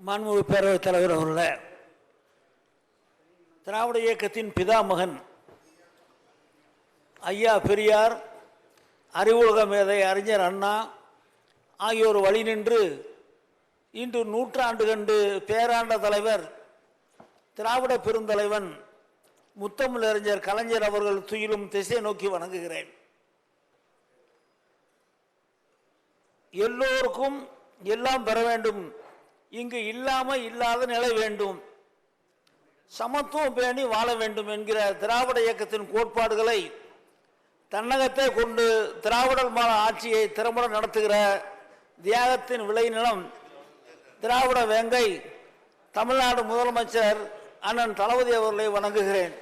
மாண்புமிகு பேரவைத் தலைவர் அவர்களே. திராவிட இயக்கத்தின் பிதாமகன் ஐயா பெரியார் அறிவுலக மேதை அறிஞர் அண்ணா ஆகியோர் வழி நின்று இன்று நூற்றாண்டு கண்டு பேராண்ட தலைவர் திராவிட பெருந்தலைவன் முத்தமிழறிஞர் கலைஞர் அவர்கள் துயிலும் திசை நோக்கி வணங்குகிறேன். எல்லோருக்கும் எல்லாம் பெற வேண்டும். இங்கு இல்லாம இல்லாத நிலை வேண்டும். சமத்துவம் பேணி வாழ வேண்டும் என்கிற திராவிட இயக்கத்தின் கோட்பாடுகளை தன்னகத்தை கொண்டு திராவிடர் மாத ஆட்சியை திறம்பட நடத்துகிற தியாகத்தின் விளைநிலம் திராவிட வேங்கை தமிழ்நாடு முதலமைச்சர் அண்ணன் தளபதி அவர்களை வணங்குகிறேன்.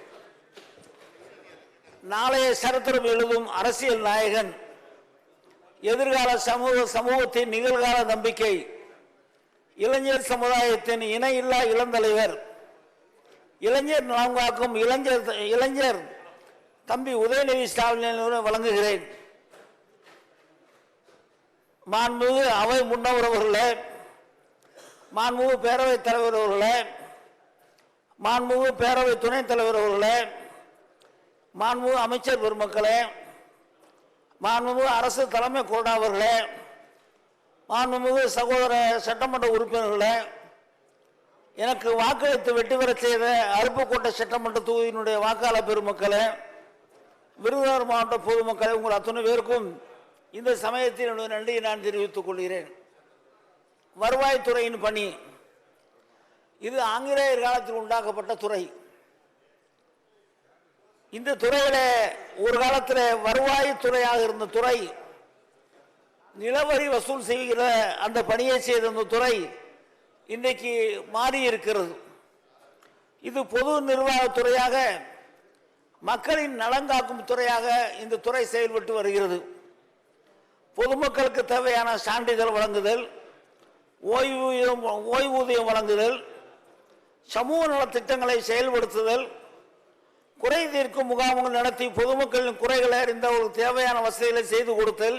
நாளைய சரித்திரம் எழுதும் அரசியல் நாயகன் எதிர்கால சமூக சமூகத்தின் நிகழ்கால நம்பிக்கை இளைஞர் சமுதாயத்தின் இணையில்லா இளந்தலைவர் இளைஞர் நலங்காக்கும் இளைஞர் இளைஞர் தம்பி உதயநிதி ஸ்டாலின் வழங்குகிறேன். மாண்புமிகு அவை முன்னவர் அவர்களே மாண்புமிகு பேரவைத் தலைவர் அவர்களே மாண்புமிகு பேரவை துணைத் தலைவர் அவர்களே மாண்புமிகு அமைச்சர் பெருமக்களே மாண்புமிகு அரசு தலைமை கொறடா அவர்களே மாண்புமிகு சகோதர சட்டமன்ற உறுப்பினர்களே எனக்கு வாக்களித்து வெற்றி பெற செய்த அருப்புக்கோட்டை சட்டமன்ற தொகுதியினுடைய வாக்காளர் பெருமக்களே விருதுநகர் மாவட்ட பொதுமக்களே உங்கள் அத்தனை பேருக்கும் இந்த சமயத்தில் என்னுடைய நன்றியை நான் தெரிவித்துக் கொள்கிறேன். வருவாய்த்துறையின் பணி இது ஆங்கிலேயர் காலத்தில் உண்டாக்கப்பட்ட துறை. இந்த துறையில ஒரு காலத்தில் வருவாய்த்துறையாக இருந்த துறை நிலவரி வசூல் செய்கிற அந்த பணியை செய்த அந்த துறை இன்றைக்கு மாறி இருக்கிறது. இது பொது நிர்வாகத்துறையாக மக்களின் நலங்காக்கும் துறையாக இந்த துறை செயல்பட்டு வருகிறது. பொதுமக்களுக்கு தேவையான சான்றிதழ் வழங்குதல் ஓய்வூதியம் ஓய்வூதியம் வழங்குதல் சமூக நலத்திட்டங்களை செயல்படுத்துதல் குறை தீர்க்கும் முகாம்கள் நடத்தி பொதுமக்களின் குறைகளை அறிந்தவர்களுக்கு தேவையான வசதிகளை செய்து கொடுத்தல்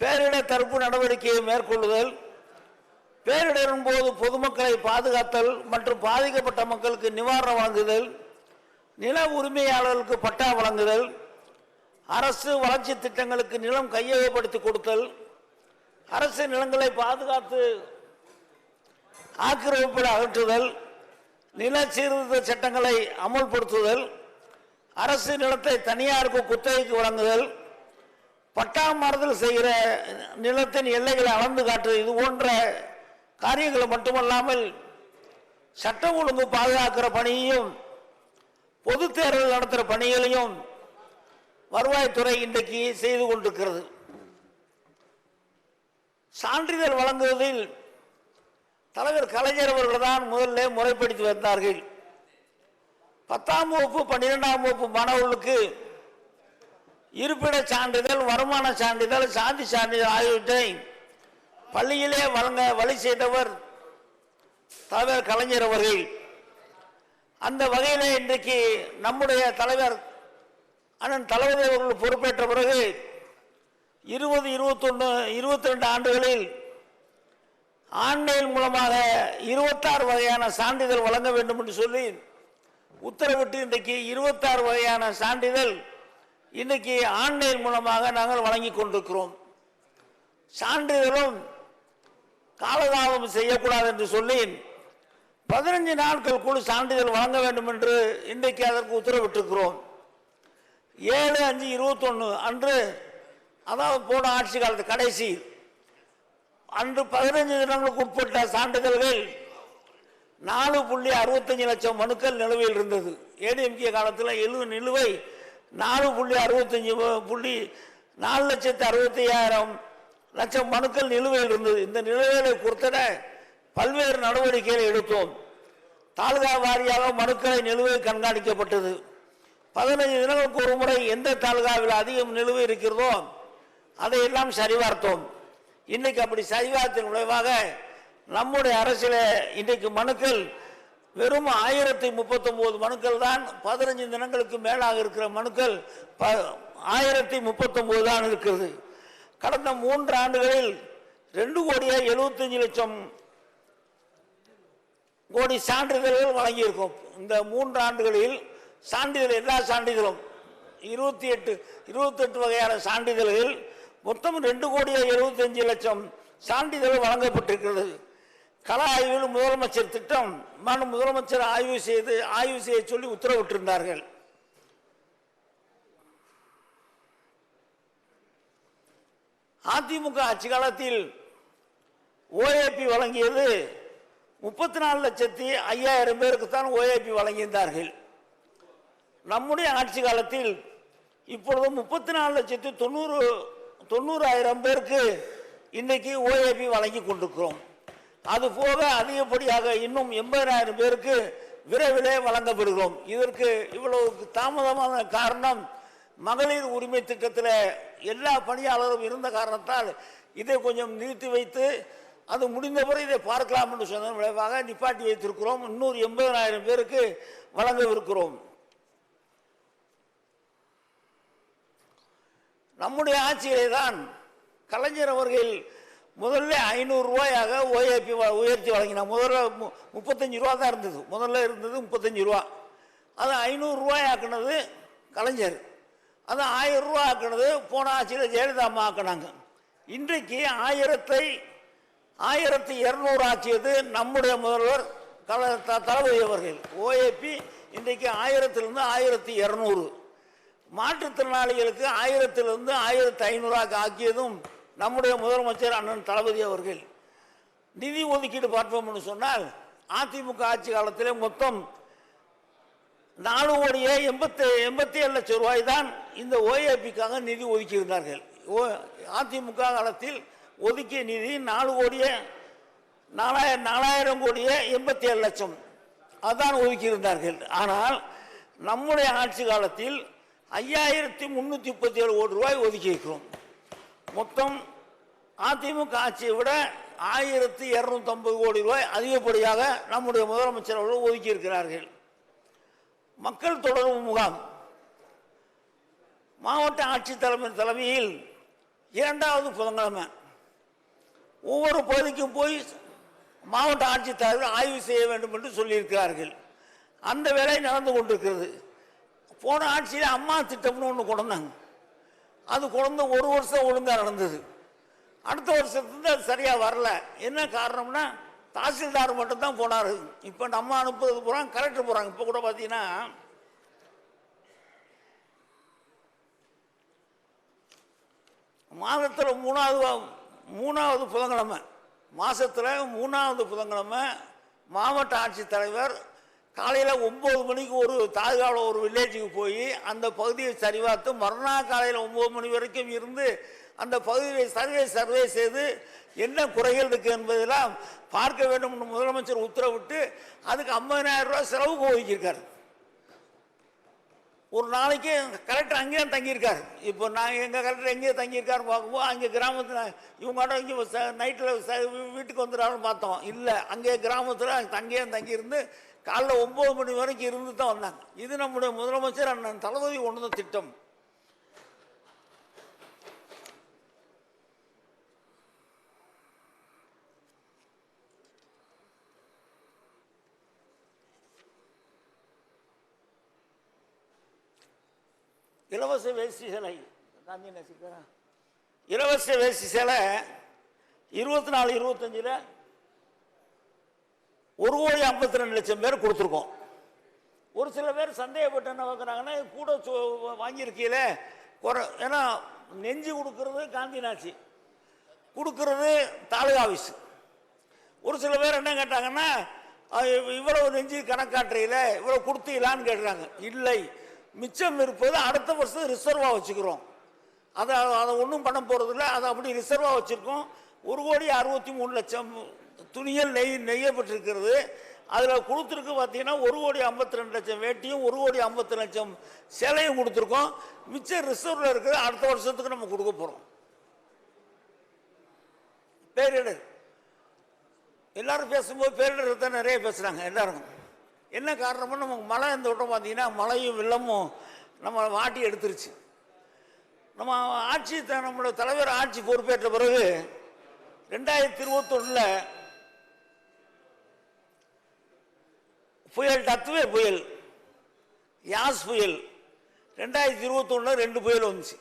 பேரிடர் தடுப்பு நடவடிக்கையை மேற்கொள்ளுதல் பேரிடரின் போது பொதுமக்களை பாதுகாத்தல் மற்றும் பாதிக்கப்பட்ட மக்களுக்கு நிவாரணம் வழங்குதல் நில உரிமையாளர்களுக்கு பட்டா வழங்குதல் அரசு வளர்ச்சி திட்டங்களுக்கு நிலம் கையகப்படுத்தி கொடுத்தல் அரசு நிலங்களை பாதுகாத்து ஆக்கிரமிப்பில் அகற்றுதல் நில சீர்திருத்த சட்டங்களை அமல்படுத்துதல் அரசு நிலத்தை தனியாருக்கு குத்தகைக்கு வழங்குதல் பட்டா மாறுதல் செய்கிற நிலத்தின் எல்லைகளை அளந்து காட்டுறது இது போன்ற காரியங்களை மட்டுமல்லாமல் சட்டம் ஒழுங்கு பாதுகாக்கிற பணியையும் பொது தேர்தல் நடத்துகிற பணிகளையும் வருவாய்த்துறை இன்றைக்கு செய்து கொண்டிருக்கிறது. சான்றிதழ் வழங்குவதில் தலைவர் கலைஞர் அவர்கள் தான் முதல்ல முறைப்படுத்தி வந்தார்கள். பத்தாம் வகுப்பு பன்னிரெண்டாம் வகுப்பு மாணவர்களுக்கு இருப்பிட சான்றிதழ் வருமான சான்றிதழ் சாந்தி சான்றிதழ் ஆகியவற்றை பள்ளியிலே வழங்க வழி செய்தவர் தலைவர் கலைஞர் அவர்கள். அந்த வகையில் இன்றைக்கு நம்முடைய தலைவர் அண்ணன் தளபதி அவர்கள் பொறுப்பேற்ற பிறகு இருபது இருபத்தொன்று இருபத்தி ரெண்டு ஆண்டுகளில் ஆன்லைன் மூலமாக இருபத்தாறு வகையான சான்றிதழ் வழங்க வேண்டும் என்று சொல்லி உத்தரவிட்டு இன்றைக்கு இருபத்தாறு வகையான சான்றிதழ் இன்றைக்கி ஆன்லைன் மூலமாக நாங்கள் வழங்கி கொண்டிருக்கிறோம். சான்றிதழும் காலதாமதம் செய்யக்கூடாது என்று சொல்லி பதினஞ்சு நாட்கள் குழு சான்றிதழ் வழங்க வேண்டும் என்று இன்றைக்கு அதற்கு உத்தரவிட்டிருக்கிறோம். ஏழு அஞ்சு இருபத்தொன்று அன்று அதாவது போன ஆட்சி காலத்து கடைசி அன்று பதினைஞ்சு தினங்களுக்கு உட்பட்ட சான்றிதழ்கள் நாலு புள்ளி அறுபத்தஞ்சு லட்சம் மனுக்கள் நிலுவையில் இருந்தது. ஏடிஎம்கே காலத்தில் எழு நிலுவை நாலு புள்ளி அறுபத்தஞ்சு புள்ளி நாலு லட்சத்து அறுபத்தி ஐயாயிரம் லட்சம் மனுக்கள் நிலுவையில் இருந்தது. இந்த நிலுவைகளை பொறுத்தட பல்வேறு நடவடிக்கைகளை எடுத்தோம். தாலுகா வாரியாக மனுக்களை நிலுவை கண்காணிக்கப்பட்டது. பதினைஞ்சு தினங்களுக்கு ஒரு முறை எந்த தாலுகாவில் அதிகம் நிலுவை இருக்கிறதோ அதையெல்லாம் சரிபார்த்தோம். இன்னைக்கு அப்படி சரிபார்த்தின் விளைவாக நம்முடைய அரசில் இன்றைக்கு மனுக்கள் வெறும் ஆயிரத்தி முப்பத்தொம்போது மனுக்கள் தான் பதினஞ்சு தினங்களுக்கு மேலாக இருக்கிற மனுக்கள் ஆயிரத்தி முப்பத்தொம்போது தான் இருக்கிறது. கடந்த மூன்று ஆண்டுகளில் ரெண்டு கோடியே எழுபத்தஞ்சு லட்சம் கோடி சான்றிதழ்கள் வழங்கியிருக்கோம். இந்த மூன்று ஆண்டுகளில் சான்றிதழ் எல்லா சான்றிதழும் இருபத்தி எட்டு இருபத்தெட்டு வகையான சான்றிதழ்கள் மொத்தம் ரெண்டு கோடியே எழுபத்தஞ்சு லட்சம் சான்றிதழ் வழங்கப்பட்டிருக்கிறது. கள ஆய்வில் முதலமைச்சர் திட்டம் மன முதலமைச்சர் ஆய்வு செய்து ஆய்வு செய்ய சொல்லி உத்தரவிட்டிருந்தார்கள். அதிமுக ஆட்சி காலத்தில் ஓஏபி வழங்கியது முப்பத்தி நாலு லட்சத்தி ஐயாயிரம் பேருக்கு தான் ஓஏபி வழங்கியிருந்தார்கள். நம்முடைய ஆட்சி காலத்தில் இப்பொழுது முப்பத்தி நாலு லட்சத்தி தொண்ணூறு தொண்ணூறாயிரம் பேருக்கு இன்னைக்கு ஓஏபி வழங்கி கொண்டிருக்கிறோம். அது போக அதிகப்படியாக இன்னும் எண்பதாயிரம் பேருக்கு விரைவிலே வழங்கப்படுகிறோம். இதற்கு இவ்வளவு தாமதமான காரணம் மகளிர் உரிமை திட்டத்தில் எல்லா பணியாளரும் இருந்த காரணத்தால் இதை கொஞ்சம் நிறுத்தி வைத்து அது முடிந்தவரை இதை பார்க்கலாம் என்று சொன்ன விளைவாக நிப்பாட்டி வைத்திருக்கிறோம். இன்னொரு எண்பதாயிரம் பேருக்கு வழங்கவிருக்கிறோம். நம்முடைய ஆட்சியிலே தான் கலைஞர் அவர்கள் முதல்ல ஐநூறுரூவாயாக ஓஏபி உயர்த்தி வழங்கினார் முதல்ல மு- முப்பத்தஞ்சு ரூபா தான் இருந்தது. முதல்ல இருந்தது முப்பத்தஞ்சு ரூபா. அது ஐநூறுரூவாய் ஆக்குனது கலைஞர். அது ஆயிரம் ரூபா ஆக்குனது போன ஆட்சியில் ஜெயலலிதா அம்மா ஆக்கினாங்க. இன்றைக்கு ஆயிரத்தை ஆயிரத்தி இரநூறு ஆக்கியது நம்முடைய முதல்வர் கல த- தளபதி அவர்கள். ஓஏபி இன்றைக்கு ஆயிரத்திலிருந்து ஆயிரத்தி இரநூறு. மாற்றுத்திறனாளிகளுக்கு ஆயிரத்திலிருந்து ஆயிரத்தி ஐநூறாக ஆக்கியதும் நம்முடைய முதலமைச்சர் அண்ணன் தளபதி அவர்கள் நிதி ஒதுக்கீடு பார்ப்போம்னு சொன்னால் அதிமுக ஆட்சி காலத்திலே மொத்தம் நாலு கோடியே எண்பத்தி எண்பத்தி ஏழு லட்சம் ரூபாய் தான் இந்த ஓஏபிக்காக நிதி ஒதுக்கியிருந்தார்கள். ஓ அதிமுக காலத்தில் ஒதுக்கிய நிதி நாலு கோடியே நாலாயிரம் நாலாயிரம் கோடியே எண்பத்தி ஏழு லட்சம் அதான் ஒதுக்கியிருந்தார்கள். ஆனால் நம்முடைய ஆட்சி காலத்தில் ஐயாயிரத்தி முந்நூற்றி முப்பத்தி ஏழு கோடி ரூபாய் ஒதுக்கி இருக்கிறோம் மொத்தம் அதிமுக ஆட்சியை விட ஆயிரத்தி இரநூத்தம்பது கோடி ரூபாய் அதிகப்படியாக நம்முடைய முதலமைச்சர் அவர்கள் ஒதுக்கியிருக்கிறார்கள். மக்கள் தொடர்பு முகாம். மாவட்ட ஆட்சித்தலைமை தலைமையில் இரண்டாவது புதன்கிழமை. ஒவ்வொரு பகுதிக்கும் போய் மாவட்ட ஆட்சித்தலைவர் ஆய்வு செய்ய வேண்டும் என்று சொல்லியிருக்கிறார்கள். அந்த வேலை நடந்து கொண்டிருக்கிறது. போன ஆட்சியில் அம்மா திட்டம்னு ஒன்று கொண்டாங்க அது கொண்டு ஒரு வருஷம் ஒழுங்காக நடந்தது. அடுத்த வருஷத்துலேருந்து அது சரியாக வரல. என்ன காரணம்னா தாசில்தார் மட்டும்தான் போனார். இப்போ நம்ம அனுப்புறது போகிறாங்க கலெக்டர் போகிறாங்க இப்போ கூட பார்த்தீங்கன்னா மாதத்தில் மூணாவது மூணாவது புதன்கிழமை. மாதத்தில் மூணாவது புதன்கிழமை மாவட்ட ஆட்சித்தலைவர் காலையில் ஒம்பது மணிக்கு ஒரு தாழ்காவில் ஒரு வில்லேஜுக்கு போய் அந்த பகுதியை சரிபார்த்து மறுநாள் காலையில் ஒம்பது மணி வரைக்கும் இருந்து அந்த பகுதியை சர்வே சர்வே செய்து என்ன குறைகள் இருக்குது என்பதெல்லாம் பார்க்க வேண்டும் என்று முதலமைச்சர் உத்தரவிட்டு அதுக்கு ஐம்பதினாயிரம் ரூபா செலவுக்கு ஒதுக்கியிருக்காரு ஒரு நாளைக்கு கலெக்டர் அங்கேயே தங்கியிருக்காரு. இப்போ நாங்கள் எங்கள் கலெக்டர் எங்கேயே தங்கியிருக்காரு பார்க்கும்போது அங்கே கிராமத்தில் இவங்கள்ட்ட இங்கே நைட்டில் வீட்டுக்கு வந்துடுறாருன்னு பார்த்தோம். இல்லை அங்கே கிராமத்தில் தங்கியே தங்கியிருந்து காலைல ஒம்பது மணி வரைக்கும் இருந்து தான் வந்தாங்க. இது நம்முடைய முதலமைச்சர் அண்ணன் தளபதி கொண்டு வந்த திட்டம். இலவச வேஷ்டி சேலை. காந்தி நசிக்கிறேன் இலவச வேஷ்டி சேலை இருபத்தி நாலு இருபத்தஞ்சில் ஒரு கோடி ஐம்பத்தி ரெண்டு லட்சம் பேர் கொடுத்துருக்கோம். ஒரு சில பேர் சந்தேகப்பட்டு என்ன பார்க்குறாங்கன்னா கூட சு- வாங்கியிருக்கீல குறை ஏன்னா நெஞ்சு கொடுக்கறது காந்திநாச்சி. கொடுக்கறது தாலுகா ஆஃபீஸ் ஒரு சில பேர் என்ன கேட்டாங்கன்னா இவ்வளவு நெஞ்சு கணக்காட்டுறையில் இவ்வளோ கொடுத்தீங்களான்னு கேட்குறாங்க. இல்லை மிச்சம் இருப்பது அடுத்த வருஷம் ரிசர்வாக வச்சுக்கிறோம். அதை அதை ஒன்றும் பண்ண போகிறதில்ல அதை அப்படி ரிசர்வாக வச்சுருக்கோம். ஒரு கோடி அறுபத்தி மூணு லட்சம் துணியில் நெய் நெய்யப்பட்டிருக்கிறது. அதில் கொடுத்துருக்கு பார்த்தீங்கன்னா ஒரு கோடி ஐம்பத்தி ரெண்டு லட்சம் வேட்டியும் ஒரு கோடி ஐம்பத்தி லட்சம் சேலையும் கொடுத்துருக்கோம். மிச்சம் ரிசர்வில் இருக்கிறது அடுத்த வருஷத்துக்கு நம்ம கொடுக்க போகிறோம் பேரிடர். எல்லாரும் பேசும்போது பேரிடர் தான் நிறைய பேசுகிறாங்க எல்லாரும் என்ன காரணம்னு நமக்கு மழை இந்த விட்டம் பார்த்தீங்கன்னா மழையும் வெள்ளமும் நம்ம வாட்டி எடுத்துருச்சு. நம்ம ஆட்சி த- நம்மளோட தலைவர் ஆட்சி பொறுப்பேற்ற பிறகு ரெண்டாயிரத்தி இருபத்தொன்னில் புயல் டத்துவே புயல். யாஸ் புயல். ரெண்டாயிரத்தி இருபத்தொன்னு ரெண்டு புயல் வந்துச்சு.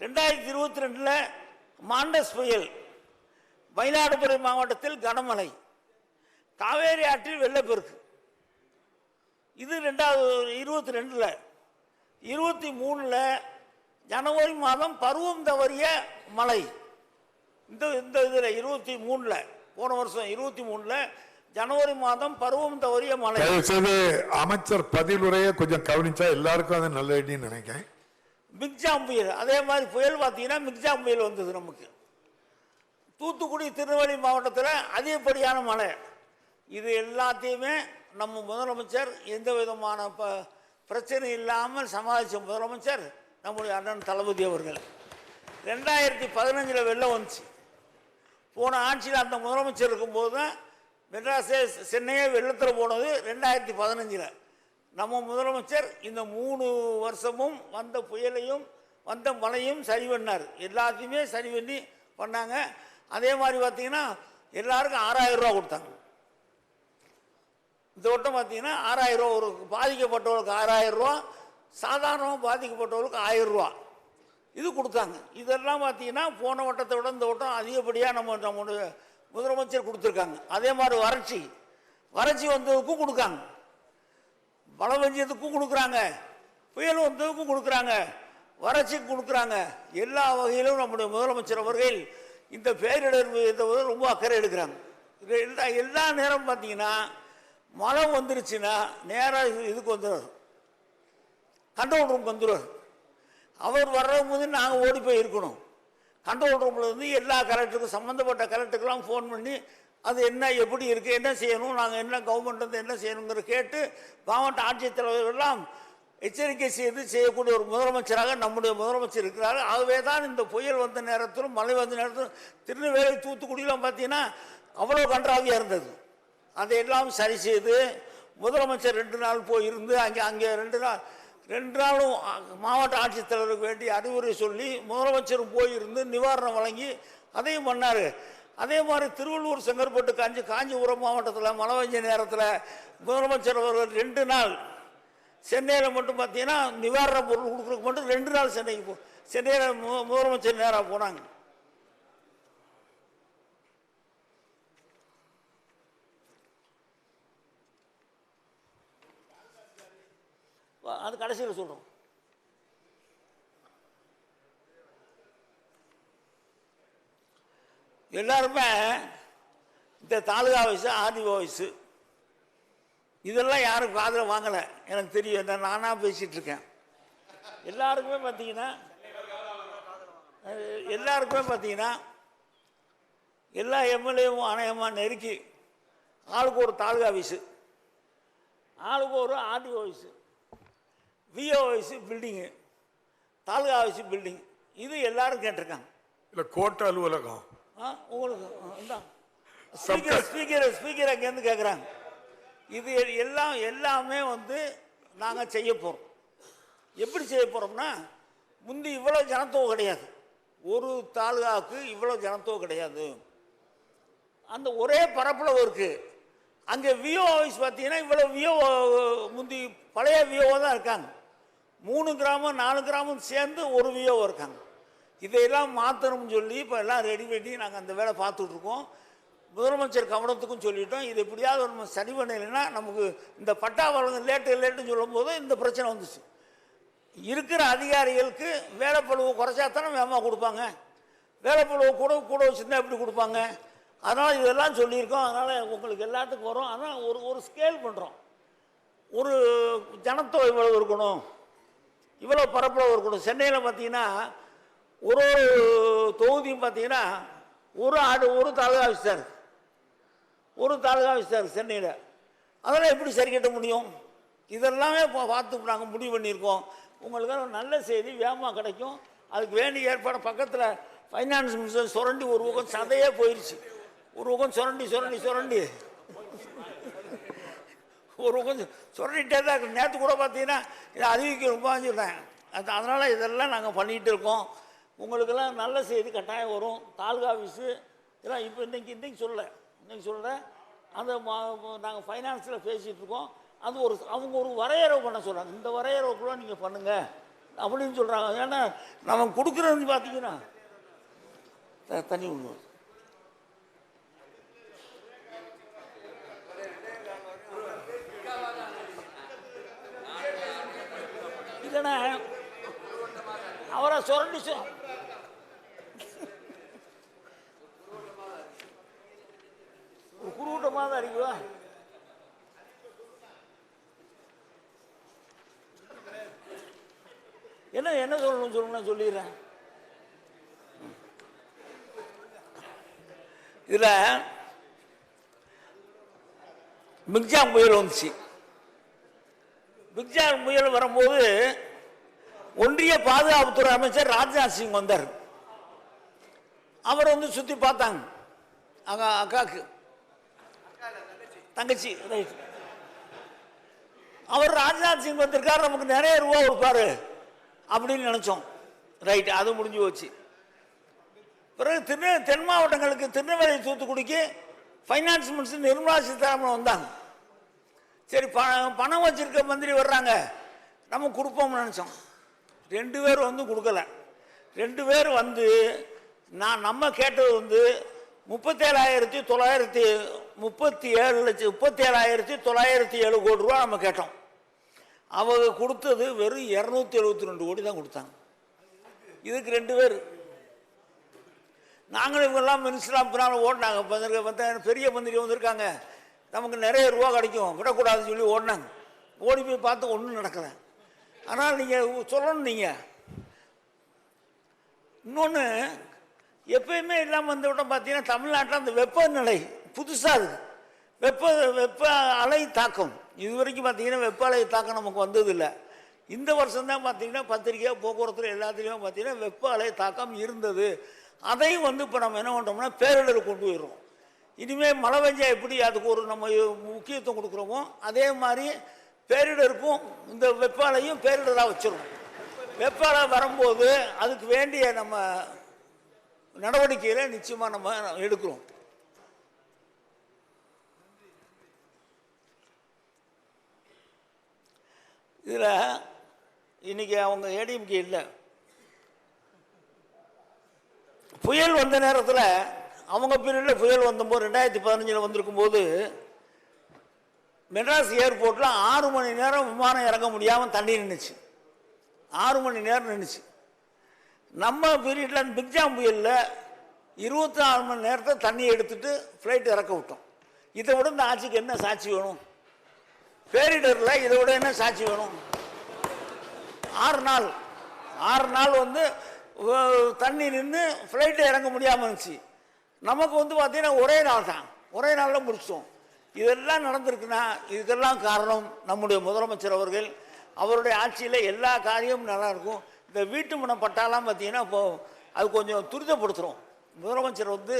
ரெண்டாயிரத்தி இருபத்தி ரெண்டில் மாண்டஸ் புயல். மயிலாடுதுறை மாவட்டத்தில் கனமழை. காவேரி ஆற்றில் வெள்ளப்பெருக்கு. இது ரெண்டாவது இருபத்தி ரெண்டில். இருபத்தி மூணில் ஜனவரி மாதம் பருவம் தவறிய மழை. இந்த இந்த இதில் இருபத்தி மூணில் போன வருஷம் இருபத்தி மூணில் ஜனவரி மாதம் பருவம் தவறிய மழை. தயவு செய்து அமைச்சர் பதிலுரையை கொஞ்சம் கவனிச்சா எல்லாருக்கும் அது நல்லதுன்னு நினைக்கிறேன். மிக்ஜாம் புயல் அதே மாதிரி புயல் பார்த்தீங்கன்னா மிக்ஜாம் புயல் வந்தது நமக்கு. தூத்துக்குடி திருநெல்வேலி மாவட்டத்தில் அதிகப்படியான மழை. இது எல்லாத்தையுமே நம்ம முதலமைச்சர் எந்த விதமான ப பிரச்சனை இல்லாமல் சமாளித்த முதலமைச்சர் நம்முடைய அண்ணன் தளபதி அவர்கள். ரெண்டாயிரத்தி பதினஞ்சில் வெள்ளம் வந்துச்சு. போன ஆட்சியில் அந்த முதலமைச்சர் இருக்கும்போது தான் மெட்ராஸே சென்னையே வெள்ளத்தில் போனது ரெண்டாயிரத்தி பதினஞ்சில். நம்ம முதலமைச்சர் இந்த மூணு வருஷமும் வந்த புயலையும் வந்த மழையும் சரி பண்ணார். எல்லாத்தையுமே சரி பண்ணி பண்ணாங்க. அதே மாதிரி பார்த்தீங்கன்னா எல்லாருக்கும் ஆறாயிரம் ரூபா கொடுத்தாங்க. இந்த வட்டம் பார்த்தீங்கன்னா ஆறாயிரம் ரூபா ஒரு பாதிக்கப்பட்டவர்களுக்கு ஆறாயிரம் ரூபா சாதாரணமாக பாதிக்கப்பட்டவர்களுக்கு ஆயிரம் ரூபா. இது கொடுத்தாங்க. இதெல்லாம் பார்த்தீங்கன்னா போன வட்டத்தை விட இந்த வட்டம் அதிகப்படியாக நம்ம நம்மளுடைய முதலமைச்சர் கொடுத்துருக்காங்க. அதே மாதிரி வறட்சி. வறட்சி வந்ததுக்கும் கொடுக்காங்க. மழை பெஞ்சதுக்கும் கொடுக்குறாங்க. புயல் வந்ததுக்கும் கொடுக்குறாங்க. வறட்சிக்கு கொடுக்குறாங்க. எல்லா வகையிலும் நம்முடைய முதலமைச்சர் அவர்கள் இந்த பேரிடர் இதை ரொம்ப அக்கறை எடுக்கிறாங்க. எல்லா எல்லா நேரம் பார்த்தீங்கன்னா மழை வந்துருச்சுன்னா நேராக இதுக்கு வந்துடுவார் கண்ட்ரோல் ரூம் வந்துடுவார் அவர் வர்றபோது நாங்கள் ஓடி போய் இருக்கணும். கண்ட்ரோல் ரூமில் இருந்து எல்லா கலெக்டருக்கும் சம்மந்தப்பட்ட கலெக்டருக்கெல்லாம் ஃபோன் பண்ணி அது என்ன எப்படி இருக்குது என்ன செய்யணும் நாங்கள் என்ன கவர்மெண்ட் வந்து என்ன செய்யணுங்கிற கேட்டு மாவட்ட ஆட்சித்தலைவர்கள்லாம் எச்சரிக்கை செய்து செய்யக்கூடிய ஒரு முதலமைச்சராக நம்முடைய முதலமைச்சர் இருக்கிறார். ஆகவே தான் இந்த புயல் வந்த நேரத்திலும் மழை வந்த நேரத்திலும் திருநெல்வேலி தூத்துக்குடியெலாம் பார்த்தீங்கன்னா அவ்வளோ கன்றாவியாக இருந்தது. அதையெல்லாம் சரி செய்து முதலமைச்சர் ரெண்டு நாள் போய் இருந்து அங்கே அங்கே ரெண்டு நாள் ரெண்டு நாளும் மாவட்ட ஆட்சித்தலைவருக்கு வேண்டி அறிவுரை சொல்லி முதலமைச்சரும் போயிருந்து நிவாரணம் வழங்கி அதையும் பண்ணார். அதே மாதிரி திருவள்ளூர் செங்கற்பட்டு காஞ்சி காஞ்சிபுரம் மாவட்டத்தில் மழை பெஞ்ச நேரத்தில் முதலமைச்சர் அவர்கள் ரெண்டு நாள் சென்னையில் மட்டும் பார்த்தீங்கன்னா நிவாரண பொருள் கொடுக்குறதுக்கு மட்டும் ரெண்டு நாள் சென்னைக்கு போ சென்னையில் மு முதலமைச்சர் நேராக போனாங்க. அது கடைசியில் சொல்கிறோம் எல்லாருமே இந்த தாலுகா வயசு ஆர்டிஓ வயசு இதெல்லாம் யாரும் காதில் வாங்கலை. எனக்கு தெரியும் என்ன நானாக பேசிகிட்டு இருக்கேன். எல்லாருக்குமே பார்த்தீங்கன்னா எல்லாருக்குமே பார்த்தீங்கன்னா எல்லா எம்எல்ஏவும் ஆணையமாக நெருக்கி ஆளுக்கு ஒரு தாலுகா வயசு ஆளுக்கு ஒரு ஆர்டிஓ வயசு விஓ வயசு பில்டிங்கு தாலுகா வயசு பில்டிங் இது எல்லாரும் கேட்டிருக்காங்க. இல்ல கோட்ட அலுவலகம். ஆ உங்களுக்கு இந்தா. ஸ்பீக்கர் ஸ்பீக்கர் ஸ்பீக்கர் அங்கேருந்து கேட்குறாங்க இது எல்லாம் எல்லாமே வந்து நாங்கள் செய்ய போகிறோம் எப்படி செய்ய போகிறோம்னா முந்தி இவ்வளோ ஜனத்தொகை கிடையாது. ஒரு தாலுகாவுக்கு இவ்வளோ ஜனத்தொகை கிடையாது. அந்த ஒரே பரப்பளவு இருக்குது அங்கே விஓ ஆஃபீஸ் பார்த்தீங்கன்னா இவ்வளோ விஓ முந்தி பழைய விஓவாக தான் இருக்காங்க. மூணு கிராமம் நாலு கிராமம் சேர்ந்து ஒரு வியோ இருக்காங்க. இதையெல்லாம் மாற்றணும்னு சொல்லி இப்போ எல்லாம் ரெடி பண்ணி நாங்கள் அந்த வேலை பார்த்துட்ருக்கோம். முதலமைச்சர் கவனத்துக்கும் சொல்லிட்டோம். இது எப்படியாவது நம்ம சரி பண்ணலைன்னா நமக்கு இந்த பட்டா வழங்க லேட்டு லேட்டுன்னு சொல்லும்போது இந்த பிரச்சனை வந்துச்சு. இருக்கிற அதிகாரிகளுக்கு வேலைப்பழுவு குறைச்சாத்தானே வேகமாக கொடுப்பாங்க. வேலைப்பழுவு கூட கூட வச்சுருந்தா எப்படி கொடுப்பாங்க? அதனால் இதெல்லாம் சொல்லியிருக்கோம். அதனால் உங்களுக்கு எல்லாத்துக்கும் வரும். ஆனால் ஒரு ஒரு ஸ்கேல் பண்ணுறோம் ஒரு ஜனத்தொகை இவ்வளவு இருக்கணும்? இவ்வளோ பரப்பளவு இருக்கணும். சென்னையில் பார்த்தீங்கன்னா ஒரு ஒரு தொகுதியும் பார்த்தீங்கன்னா ஒரு ஆடு ஒரு தாலுகா ஆஃபீஸர் ஒரு தாலுகா ஆஃபீஸர் சென்னையில். அதெல்லாம் எப்படி சரி கட்ட முடியும்? இதெல்லாமே இப்போ பார்த்து நாங்கள் முடிவு பண்ணியிருக்கோம். உங்களுக்கு ஒரு நல்ல செய்தி வேகமாக கிடைக்கும். அதுக்கு வேண்டிய ஏற்பாடு பக்கத்தில் ஃபைனான்ஸ் மினிஸ்டர் சுரண்டி ஒரு பக்கம் சதையே போயிடுச்சு ஒரு பக்கம் சுரண்டி சுரண்டி சுரண்டி. ஒரு கொஞ்சம் சொல்லிட்டே தான் இருக்கு நேற்று கூட பார்த்தீங்கன்னா இதை அறிவிக்கணுமா சொல்கிறேன் அது அதனால் இதெல்லாம் நாங்கள் பண்ணிகிட்டு இருக்கோம். உங்களுக்கெல்லாம் நல்ல செய்தி கட்டாயம் வரும். தாலுகா ஆஃபீஸு இதெல்லாம் இப்போ இன்றைக்கி இன்றைக்கி சொல்ல இன்றைக்கி சொல்கிறேன் அந்த நாங்கள் ஃபைனான்ஸில் பேசிகிட்டு இருக்கோம். அது ஒரு அவங்க ஒரு வரையறை பண்ண சொல்கிறாங்க இந்த வரையறைக்குள்ளே நீங்கள் பண்ணுங்கள் அப்படின்னு சொல்கிறாங்க ஏன்னா நம்ம கொடுக்குறது பார்த்தீங்கன்னா த- தண்ணி ஒன்று இல்லைண்ணா அவரை சுரண்டி சொ ஒரு தான் இருக்குவா என்ன என்ன சொல்லணும் சொல்லுங்க நான் சொல்லிடுறேன். இதில் மிக்ஜாம் புயல் வந்துச்சு. மிக்ஜாம் புயல் வரும்போது ஒன்றிய பாதுகாப்புத்துறை அமைச்சர் ராஜ்நாத் சிங் வந்தார். அவர் வந்து சுற்றி பார்த்தாங்க. அங்கே அக்காக்கு. தங்கச்சி ரைட் அவர் ராஜ்நாத் சிங் வந்திருக்கார் நமக்கு நிறைய ரூபா கொடுப்பாரு அப்படின்னு நினைச்சோம். ரைட் அது முடிஞ்சு போச்சு. பிறகு திரு தென் மாவட்டங்களுக்கு திருநெல்வேலி தூத்துக்குடிக்கு ஃபைனான்ஸ் மினிஸ்டர் நிர்மலா சீதாராமன் வந்தாங்க. சரி ப பணம் வச்சிருக்க மந்திரி வர்றாங்க. நம்ம கொடுப்போம்னு நினச்சோம். ரெண்டு பேர் வந்து கொடுக்கல. ரெண்டு பேர் வந்து நான் நம்ம கேட்டது வந்து முப்பத்தேழாயிரத்தி தொள்ளாயிரத்தி முப்பத்தி ஏழு லட்சம் முப்பத்தேழாயிரத்தி தொள்ளாயிரத்தி ஏழு கோடி ரூபா நம்ம கேட்டோம். அவங்க கொடுத்தது வெறும் இரநூத்தி எழுபத்தி ரெண்டு கோடி தான் கொடுத்தாங்க. இதுக்கு ரெண்டு பேர். நாங்களும் இவங்கெல்லாம் மினிஸ்டராக பின்னால் ஓடினாங்க. வந்திருக்க வந்த பெரிய மந்திரி வந்திருக்காங்க. நமக்கு நிறைய ரூபா கிடைக்கும். விடக்கூடாதுன்னு சொல்லி ஓடினாங்க. ஓடி போய் பார்த்து ஒன்றும் நடக்கலை. ஆனால் நீங்கள் சொல்லணும் நீங்கள் இன்னொன்று எப்பயுமே இல்லாமல் வந்த விட பார்த்தீங்கன்னா தமிழ்நாட்டில் அந்த வெப்பநிலை புதுசாக இருக்குது வெப்ப வெப்ப அலை தாக்கம். இது வரைக்கும் பார்த்தீங்கன்னா வெப்ப அலை தாக்கம் நமக்கு வந்ததில்லை. இந்த வருஷம் தான் பார்த்தீங்கன்னா பத்திரிக்கை போக்குவரத்து எல்லாத்துலேயுமே பார்த்தீங்கன்னா வெப்ப அலை தாக்கம் இருந்தது. அதையும் வந்து இப்போ நம்ம என்ன பண்ணுறோம்னா பேரிடர் கொண்டு போயிடுறோம். இனிமேல் மழை பெஞ்சா எப்படி அதுக்கு ஒரு நம்ம முக்கியத்துவம் கொடுக்குறோமோ அதே மாதிரி பேரிடருக்கும் இந்த வெப்பாலையும் பேரிடராக வச்சிருவோம். வெப்பாலை வரும்போது அதுக்கு வேண்டிய நம்ம நடவடிக்கைகளை நிச்சயமாக நம்ம எடுக்கிறோம். இதில் இன்னைக்கு அவங்க ஏடிஎம்கே இல்லை. புயல் வந்த நேரத்தில் அவங்க பீரியடில் புயல் வந்தபோது ரெண்டாயிரத்தி பதினஞ்சில் வந்திருக்கும் போது மெட்ராஸ் ஏர்போர்ட்டில் ஆறு மணி நேரம் விமானம் இறங்க முடியாமல் தண்ணி நின்றுச்சு ஆறு மணி நேரம் நின்றுச்சு நம்ம பீரியடில் பிக்ஜாம் புயலில் இருபத்தி நாலு மணி நேரத்தை தண்ணி எடுத்துட்டு ஃப்ளைட் இறக்க விட்டோம். இதை விட இந்த ஆட்சிக்கு என்ன சாட்சி வேணும்? பேரிடரில் இதை விட என்ன சாட்சி வேணும்? ஆறு நாள். ஆறு நாள் வந்து தண்ணி நின்று ஃப்ளைட்டு இறங்க முடியாமல் இருந்துச்சு. நமக்கு வந்து பார்த்தீங்கன்னா ஒரே நாள் தான் ஒரே நாளில் முடிச்சிட்டோம். இதெல்லாம் நடந்திருக்குன்னா இதுக்கெல்லாம் காரணம் நம்முடைய முதலமைச்சர் அவர்கள். அவருடைய ஆட்சியில் எல்லா காரியமும் நல்லாயிருக்கும். இந்த வீட்டு மனை பட்டாலாம் பார்த்தீங்கன்னா இப்போது அது கொஞ்சம் துரிதப்படுத்துகிறோம். முதலமைச்சர் வந்து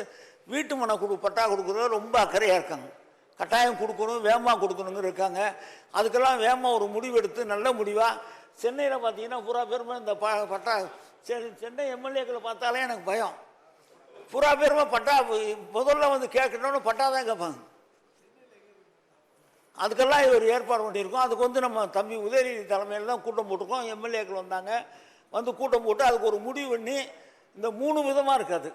வீட்டு மனை கொடு பட்டா கொடுக்குறது ரொம்ப அக்கறையாக இருக்காங்க. கட்டாயம் கொடுக்கணும் வேகமாக கொடுக்கணுங்க இருக்காங்க. அதுக்கெல்லாம் வேகமாக ஒரு முடிவெடுத்து நல்ல முடிவாக சென்னையில் பார்த்தீங்கன்னா பூரா பேருமே இந்த ப பட்டா செ- சென்னை எம்எல்ஏக்களை பார்த்தாலே எனக்கு பயம். பூரா பேருமே பட்டா முதல்ல வந்து கேட்கணும்னு பட்டா தான் கேட்பாங்க. அதுக்கெல்லாம் இவர் ஏற்பாடு பண்ணியிருக்கோம். அதுக்கு வந்து நம்ம தம்பி உதயநிதி தலைமையில் தான் கூட்டம் போட்டிருக்கோம். எம்எல்ஏக்கள் வந்தாங்க. வந்து கூட்டம் போட்டு அதுக்கு ஒரு முடிவு பண்ணி இந்த மூணு விதமாக இருக்குது அது.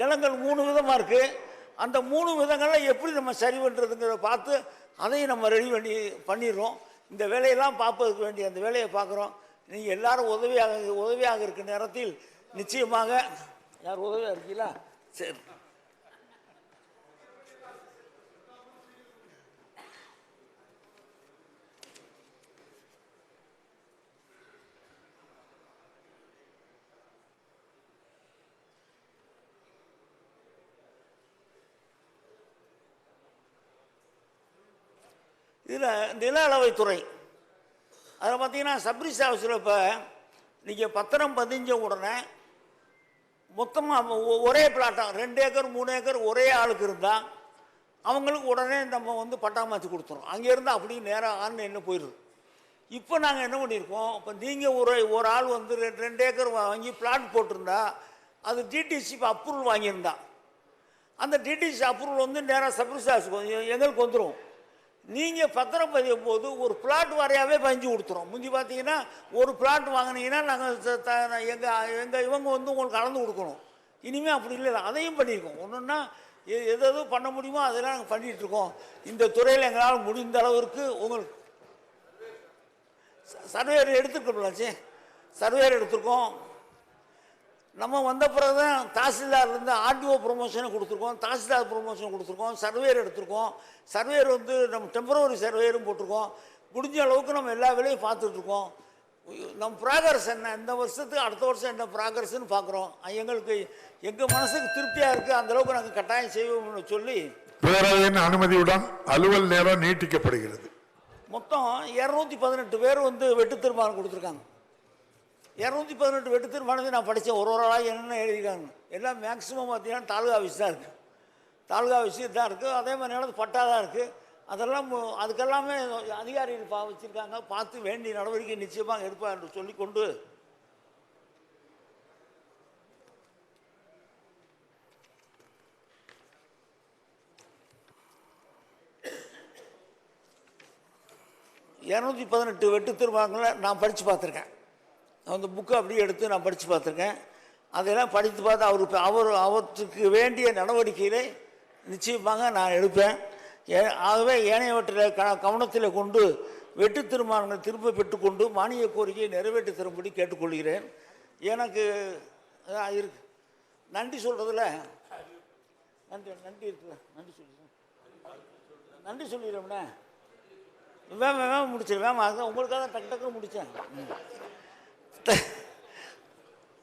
நிலங்கள் மூணு விதமாக இருக்குது அந்த மூணு விதங்களை எப்படி நம்ம சரி பண்ணுறதுங்கிறத பார்த்து அதையும் நம்ம ரெடி பண்ணி பண்ணிடுறோம். இந்த வேலையெல்லாம் பார்ப்பதற்கு வேண்டிய அந்த வேலையை பார்க்குறோம். நீங்கள் எல்லாரும் உதவியாக உதவியாக இருக்க நேரத்தில் நிச்சயமாக யார் உதவியாக இருக்கீங்களா? சரி. நில நில அளவைத்துறை. அதில் பார்த்தீங்கன்னா சப்ரிஸ் ஆஃபீஸில் இப்போ நீங்கள் பத்திரம் பதிஞ்ச உடனே மொத்தமாக ஒரே பிளாட்டாக ரெண்டு ஏக்கர் மூணு ஏக்கர் ஒரே ஆளுக்கு இருந்தால் அவங்களுக்கு உடனே நம்ம வந்து பட்டாமாச்சு கொடுத்துரும் அங்கேருந்து அப்படியே நேராக ஆன்லைனில் போயிடுது. இப்போ நாங்கள் என்ன பண்ணியிருக்கோம் இப்போ நீங்கள் ஒரு ஒரு ஆள் வந்து ரெண்டு ரெண்டு ஏக்கர் வாங்கி பிளாட் போட்டிருந்தா அது டிடிசி இப்போ அப்ரூவல் வாங்கியிருந்தா. அந்த டிடிசி அப்ரூவல் வந்து நேராக சப்ரிசாஸுக்கு எங்களுக்கு வந்துடும் நீங்கள் பத்திரம் பதியும் போது ஒரு பிளாட் வாரியாகவே பஞ்சு கொடுத்துரும். முந்தி பார்த்தீங்கன்னா ஒரு பிளாட் வாங்கினீங்கன்னா நாங்கள் எங்கள் எங்கள் இவங்க வந்து உங்களுக்கு கலந்து கொடுக்கணும். இனிமேல் அப்படி இல்லை. அதையும் பண்ணியிருக்கோம் ஒன்றுன்னா எது எது பண்ண முடியுமோ அதெல்லாம் நாங்கள் பண்ணிகிட்டு இருக்கோம். இந்த துறையில் எங்களால் முடிந்த அளவிற்கு உங்களுக்கு சர்வேர் எடுத்துருக்கோம்லாச்சு சர்வேர் எடுத்திருக்கோம். நம்ம வந்த பிறகு தான் தாசில்தார்லேருந்து ஆர்டிஓ ப்ரொமோஷனை கொடுத்துருக்கோம் தாசில்தார் ப்ரொமோஷன் கொடுத்துருக்கோம் சர்வேர் எடுத்திருக்கோம். சர்வேர் வந்து நம்ம டெம்பரவரி சர்வேரும் போட்டிருக்கோம். முடிஞ்ச அளவுக்கு நம்ம எல்லா வேலையும் பார்த்துட்ருக்கோம். நம்ம ப்ராக்ரஸ் என்ன? இந்த வருஷத்துக்கு அடுத்த வருஷம் என்ன ப்ராக்ரஸ்ன்னு பார்க்குறோம். எங்களுக்கு எங்கள் மனசுக்கு திருப்தியாக இருக்குது அந்தளவுக்கு நாங்கள் கட்டாயம் செய்வோம்னு சொல்லி பேரவையின் அனுமதியுடன் அலுவல் நேரம் நீட்டிக்கப்படுகிறது. மொத்தம் இரநூத்தி பதினெட்டு பேர் வந்து வெட்டு தீர்மானம் கொடுத்துருக்காங்க. இரநூத்தி பதினெட்டு வெட்டு தீர்மானத்தை நான் படித்தேன் ஒரு ஒரு ஆளாக என்னென்ன எழுதியிருக்காங்க. எல்லாம் மேக்ஸிமம் பார்த்தீங்கன்னா தாலுகா ஆஃபீஸ் தான் இருக்குது தாலுகா ஆஃபீஸ் தான் இருக்குது அதே மாதிரி நேரத்தில் பட்டா தான் இருக்குது அதெல்லாம் அதுக்கெல்லாமே அதிகாரிகள் பா வச்சுருக்காங்க. பார்த்து வேண்டிய நடவடிக்கை நிச்சயமாக எடுப்பார் என்று சொல்லிக்கொண்டு இரநூத்தி பதினெட்டு வெட்டு திருமணங்களை நான் படித்து பார்த்துருக்கேன். அந்த புக்கை அப்படியே எடுத்து நான் படித்து பார்த்துருக்கேன். அதெல்லாம் படித்து பார்த்து அவருக்கு அவர் அவற்றுக்கு வேண்டிய நடவடிக்கைகளை நிச்சயமாக நான் எடுப்பேன். ஏ- ஆகவே ஏனையவற்றில் க கவனத்தில் கொண்டு வெட்டு தீர்மானங்கள் திரும்ப பெற்றுக்கொண்டு மானிய கோரிக்கையை நிறைவேற்றி தரும்படி கேட்டுக்கொள்கிறேன். எனக்கு இருக்கு. நன்றி சொல்கிறதுல நன்றி நன்றி இருக்குல்ல. நன்றி சொல்லிடுறேன் நன்றி சொல்லிடுறோம்ண்ணே வேம வேம முடிச்சிடும் வேம அதுதான் உங்களுக்காக தான் டக்கு டக்குன்னு முடித்தேன்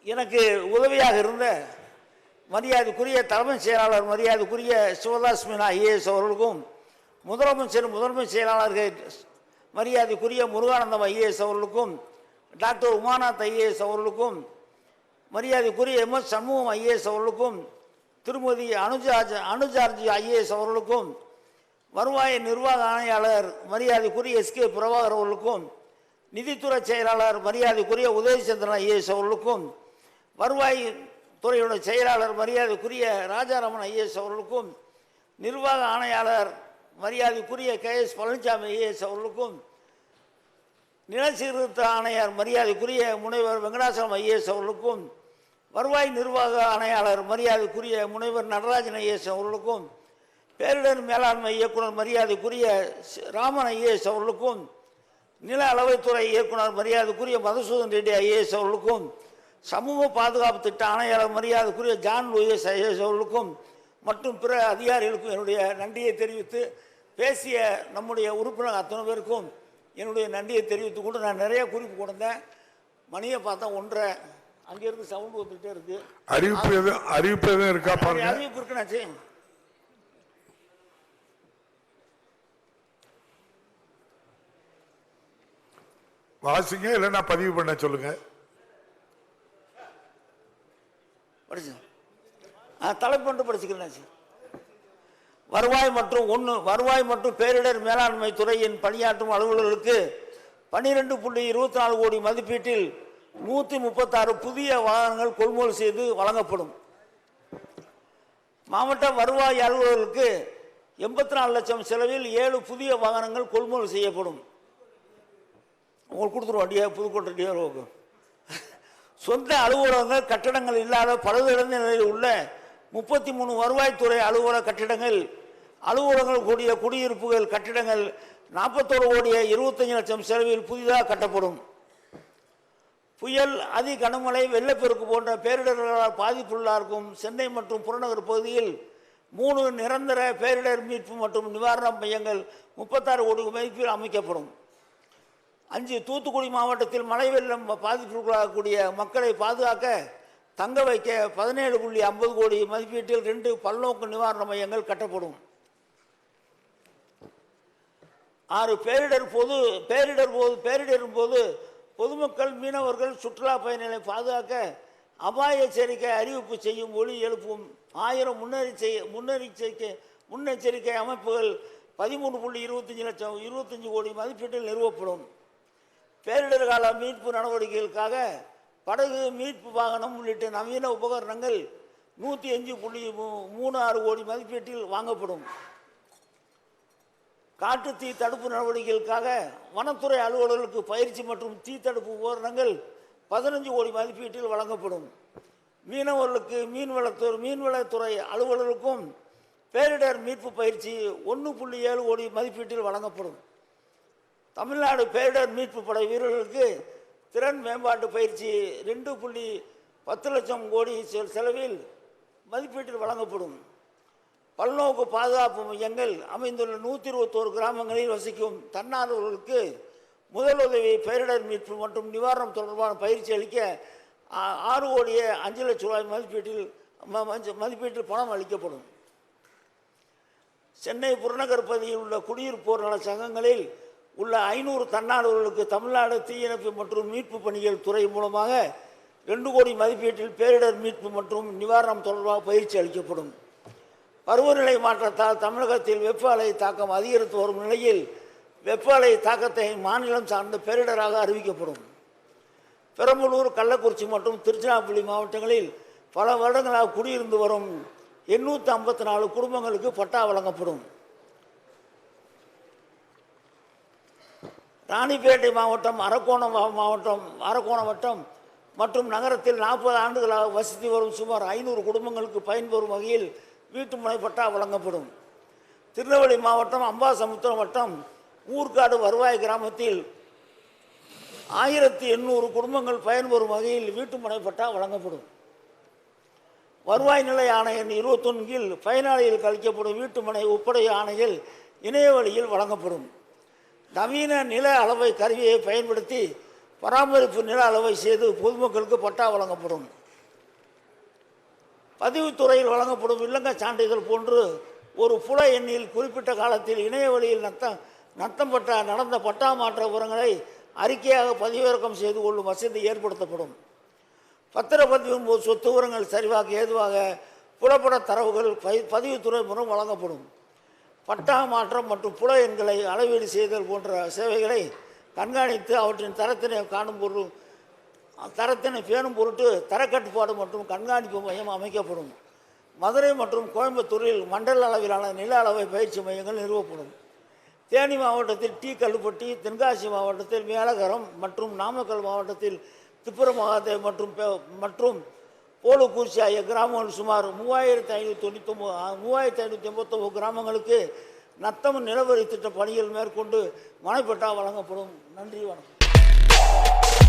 எனக்கு உதவியாக இருந்த மரியாதைக்குரிய தலைமைச் செயலாளர் மரியாதைக்குரிய சிவதாஸ் மீனா ஐஏஎஸ் அவர்களுக்கும் முதலமைச்சர் முதன்மை செயலாளர்கள் மரியாதைக்குரிய முருகானந்தம் ஐஏஎஸ் அவர்களுக்கும் டாக்டர் உமாநாத் ஐஏஎஸ் அவர்களுக்கும் மரியாதைக்குரிய எம் எஸ் சண்முகம் ஐஏஎஸ் அவர்களுக்கும் திருமதி அனுஜார்ஜ் அனுஜார்ஜி ஐஏஎஸ் அவர்களுக்கும் வருவாய் நிர்வாக ஆணையாளர் மரியாதைக்குரிய எஸ்கே பிரபாகர் அவர்களுக்கும் நிதித்துறை செயலாளர் மரியாதைக்குரிய உதயசந்திரன் ஐஏஎஸ் அவர்களுக்கும் வருவாய் துறையுடைய செயலாளர் மரியாதைக்குரிய ராஜாராமன் ஐஏஎஸ் அவர்களுக்கும் நிர்வாக ஆணையாளர் மரியாதைக்குரிய கே எஸ் பழனிசாமி ஐஏஎஸ் அவர்களுக்கும் நிலச்சீர்திருத்த ஆணையர் மரியாதைக்குரிய முனைவர் வெங்கடாசலம் ஐஏஎஸ் அவர்களுக்கும் வருவாய் நிர்வாக ஆணையாளர் மரியாதைக்குரிய முனைவர் நடராஜன் ஐஏஎஸ் அவர்களுக்கும் பேரிடர் மேலாண்மை இயக்குனர் மரியாதைக்குரிய ராமன் ஐஏஎஸ் அவர்களுக்கும் நில அளவைத்துறை இயக்குனர் மரியாதைக்குரிய மதுசூதன் ரெட்டி ஐஏஎஸ் அவர்களுக்கும் சமூக பாதுகாப்பு திட்ட ஆணையாளர் மரியாதைக்குரிய ஜான் லூயிஸ் ஐஏஎஸ் அவர்களுக்கும் மற்றும் பிற அதிகாரிகளுக்கும் என்னுடைய நன்றியை தெரிவித்து பேசிய நம்முடைய உறுப்பினர் அத்தனை பேருக்கும் என்னுடைய நன்றியை தெரிவித்து கூட நான் நிறைய குறிப்பு கொடுத்தேன். மணியை பார்த்தா ஒன்றரை அங்கேருந்து சவுண்டு வந்துகிட்டே இருக்கு. அறிவிப்பு எதுவும் அறிவிப்பு எதுவும் இருக்கா அறிவிப்பு இருக்குனாச்சு வாசிங்க இல்லைன்னா பதிவு பண்ண சொல்லுங்க. படிச்சு ஆ தலைப்பு படிச்சுக்கிறேன் வருவாய் மற்றும் ஒன்று வருவாய் மற்றும் பேரிடர் மேலாண்மை துறையின் பணியாற்றும் அலுவலர்களுக்கு பன்னிரெண்டு புள்ளி இருபத்தி நாலு கோடி மதிப்பீட்டில் நூற்றி முப்பத்தாறு புதிய வாகனங்கள் கொள்முதல் செய்து வழங்கப்படும். மாவட்ட வருவாய் அலுவலர்களுக்கு எண்பத்தி நாலு லட்சம் செலவில் ஏழு புதிய வாகனங்கள் கொள்முதல் செய்யப்படும். உங்களுக்கு கொடுத்துருவோம் அடியா புதுக்கோட்டை டிஆர்ஓக்கு சொந்த அலுவலகங்கள் கட்டடங்கள் இல்லாத பழுதடைந்த நிலையில் உள்ள முப்பத்தி மூணு வருவாய்த்துறை அலுவலக கட்டிடங்கள் அலுவலகங்கள் கூடிய குடியிருப்புகள் கட்டிடங்கள் நாற்பத்தோரு கோடியே இருபத்தஞ்சு லட்சம் செலவில் புதிதாக கட்டப்படும். புயல் அதி கனமழை வெள்ளப்பெருக்கு போன்ற பேரிடர்களால் பாதிப்புள்ளார்க்கும் சென்னை மற்றும் புறநகர் பகுதியில் மூணு நிரந்தர பேரிடர் மீட்பு மற்றும் நிவாரண மையங்கள் முப்பத்தாறு கோடி மதிப்பில் அமைக்கப்படும். அஞ்சு தூத்துக்குடி மாவட்டத்தில் மழை வெள்ளம் பாதிப்புக்குள்ளாகக்கூடிய மக்களை பாதுகாக்க தங்க வைக்க பதினேழு புள்ளி ஐம்பது கோடி மதிப்பீட்டில் ரெண்டு பல்நோக்கு நிவாரண மையங்கள் கட்டப்படும். ஆறு பேரிடர் போது பேரிடர் போது பேரிடரும் போது பொதுமக்கள் மீனவர்கள் சுற்றுலா பயணிகளை பாதுகாக்க அபாய எச்சரிக்கை அறிவிப்பு செய்யும் ஒளி எழுப்பும். ஆயிரம் முன்னெச்சரிக்கை முன்னெச்சரிக்கை முன்னெச்சரிக்கை அமைப்புகள் பதிமூணு புள்ளி இருபத்தஞ்சி லட்சம் இருபத்தஞ்சு கோடி மதிப்பீட்டில் நிறுவப்படும். பேரிடர் கால மீட்பு நடவடிக்கைகளுக்காக படகு மீட்பு வாகனம் உள்ளிட்ட நவீன உபகரணங்கள் நூற்றி அஞ்சு புள்ளி மூ- மூணு ஆறு கோடி மதிப்பீட்டில் வாங்கப்படும். காட்டு தீ தடுப்பு நடவடிக்கைகளுக்காக வனத்துறை அலுவலர்களுக்கு பயிற்சி மற்றும் தீ தடுப்பு உபகரணங்கள் பதினஞ்சு கோடி மதிப்பீட்டில் வழங்கப்படும். மீனவர்களுக்கு மீன்வளத்துறை மீன்வளத்துறை அலுவலர்களுக்கும் பேரிடர் மீட்பு பயிற்சி ஒன்று புள்ளி ஏழு கோடி மதிப்பீட்டில் வழங்கப்படும். தமிழ்நாடு பேரிடர் மீட்பு படை வீரர்களுக்கு திறன் மேம்பாட்டு பயிற்சி ரெண்டு புள்ளி பத்து லட்சம் கோடி செ- செலவில் மதிப்பீட்டில் வழங்கப்படும். பல்நோக்கு பாதுகாப்பு மையங்கள் அமைந்துள்ள நூற்றி இருபத்தோரு கிராமங்களில் வசிக்கும் தன்னார்வர்களுக்கு முதலுதவி பேரிடர் மீட்பு மற்றும் நிவாரணம் தொடர்பான பயிற்சி அளிக்க ஆறு கோடியே அஞ்சு லட்சம் ரூபாய் மதிப்பீட்டில் ம- மஞ்ச- மதிப்பீட்டில் பணம் அளிக்கப்படும். சென்னை புறநகர் பகுதியில் உள்ள குடியிருப்போர் நல சங்கங்களில் உள்ள ஐநூறு தன்னார்வர்களுக்கு தமிழ்நாடு தீயணைப்பு மற்றும் மீட்பு பணிகள் துறை மூலமாக ரெண்டு கோடி மதிப்பீட்டில் பேரிடர் மீட்பு மற்றும் நிவாரணம் தொடர்பாக பயிற்சி அளிக்கப்படும். பருவநிலை மாற்றத்தால் தமிழகத்தில் வெப்ப அலை தாக்கம் அதிகரித்து வரும் நிலையில் வெப்ப அலை தாக்கத்தை மாநிலம் சார்ந்த பேரிடராக அறிவிக்கப்படும். பெரம்பலூர் கள்ளக்குறிச்சி மற்றும் திருச்சிராப்பள்ளி மாவட்டங்களில் பல வருடங்களாக குடியிருந்து வரும் எண்ணூற்றி ஐம்பத்தி நாலு குடும்பங்களுக்கு பட்டா வழங்கப்படும். ராணிப்பேட்டை மாவட்டம் அரக்கோணம் மாவட்டம் அரக்கோணம் வட்டம் மற்றும் நகரத்தில் நாற்பது ஆண்டுகளாக வசித்து வரும் சுமார் ஐநூறு குடும்பங்களுக்கு பயன்பெறும் வகையில் வீட்டு முனைப்பட்டா வழங்கப்படும். திருநெல்வேலி மாவட்டம் அம்பாசமுத்திரம் வட்டம் ஊர்காடு வருவாய் கிராமத்தில் ஆயிரத்தி எண்ணூறு குடும்பங்கள் பயன்பெறும் வகையில் வீட்டு முனைப்பட்டா வழங்கப்படும். வருவாய் நிலை ஆணையன் இருபத்தொன்கில் கீழ் பயனாளிகளுக்கு அளிக்கப்படும் வீட்டுமனை ஒப்படை ஆணையில் இணையவழியில் வழங்கப்படும். நவீன நில அளவை கருவியை பயன்படுத்தி பராமரிப்பு நில அளவை செய்து பொதுமக்களுக்கு பட்டா வழங்கப்படும். பதிவுத்துறையில் வழங்கப்படும் இல்லங்க சான்றிதழ் போன்று ஒரு புல எண்ணில் குறிப்பிட்ட காலத்தில் இணைய வழியில் நத்தம் நத்தம் பட்ட நடந்த பட்டா மாற்ற விவரங்களை அறிக்கையாக பதிவிறக்கம் செய்து கொள்ளும் வசதி ஏற்படுத்தப்படும். பத்திரப்பதிவின் போது சொத்து விவரங்கள் சரிவாக ஏதுவாக புலப்பட தரவுகள் பதிவுத்துறை மூலம் வழங்கப்படும். பட்டா மாற்றம் மற்றும் புல எண்களை அளவீடு செய்தல் போன்ற சேவைகளை கண்காணித்து அவற்றின் தரத்தினை காணும் பொருள் தரத்தினை பேணும் பொருட்டு தரக்கட்டுப்பாடு மற்றும் கண்காணிப்பு மையம் அமைக்கப்படும். மதுரை மற்றும் கோயம்புத்தூரில் மண்டல அளவிலான நில அளவை பயிற்சி மையங்கள் நிறுவப்படும். தேனி மாவட்டத்தில் டி கல்லுப்பட்டி தென்காசி மாவட்டத்தில் மேலகரம் மற்றும் நாமக்கல் மாவட்டத்தில் திப்புரமகாதேவ் மற்றும் பெ- மற்றும் போலுக்கூர்ச்சி ஆகிய கிராமங்கள் சுமார் மூவாயிரத்தி ஐநூற்றி தொண்ணூத்தொம்பது மூவாயிரத்தி ஐநூற்றி எண்பத்தொம்பது கிராமங்களுக்கு நத்தம் நிலவரி திட்ட பணிகள் மேற்கொண்டு மனைப்பட்டா வழங்கப்படும். நன்றி வணக்கம்.